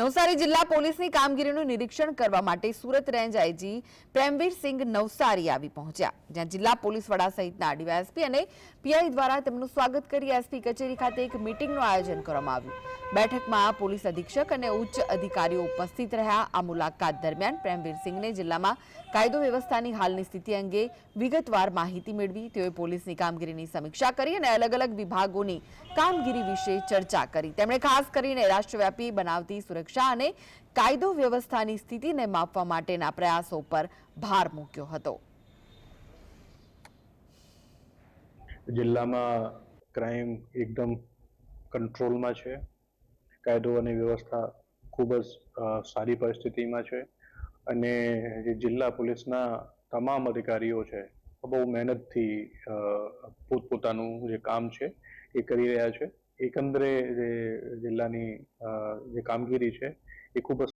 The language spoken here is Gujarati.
નવસારી જિલ્લા પોલીસની કામગીરીનું નિરીક્ષણ કરવા માટે સુરત રેન્જ આઈજી પ્રેમવીર સિંઘ નવસારી આવી પહોંચ્યા. જ્યાં જિલ્લા પોલીસ વડા સહિતના ડીવાયએસપી અને પીઆઈ દ્વારા તેમનું સ્વાગત કરી એસપી કચેરી ખાતે એક મીટિંગનું આયોજન કરવામાં આવ્યું. બેઠકમાં પોલીસ અધિક્ષક અને ઉચ્ચ અધિકારીઓ ઉપસ્થિત રહ્યા. આ મુલાકાત દરમિયાન પ્રેમવીર સિંઘને જિલ્લામાં કાયદો વ્યવસ્થાની હાલની સ્થિતિ અંગે વિગતવાર માહિતી મેળવી. તેઓએ પોલીસની કામગીરીની સમીક્ષા કરી અને અલગ અલગ વિભાગોની કામગીરી વિશે ચર્ચા કરી. તેમણે ખાસ કરીને રાષ્ટ્રવ્યાપી બનાવતી સુરક્ષા અને કાયદો વ્યવસ્થાની સ્થિતિને માપવા માટેના પ્રયાસો પર ભાર મૂક્યો હતો. જિલ્લામાં ક્રાઇમ એકદમ કંટ્રોલમાં છે. કાયદો અને વ્યવસ્થા ખૂબ જ સારી પરિસ્થિતિમાં છે. અને જે જિલ્લા પોલીસના તમામ અધિકારીઓ છે, બહુ મહેનતથી પોતપોતાનું જે કામ છે એ કરી રહ્યા છે. એકંદરે જે જિલ્લાની જે કામગીરી છે એ ખૂબ જ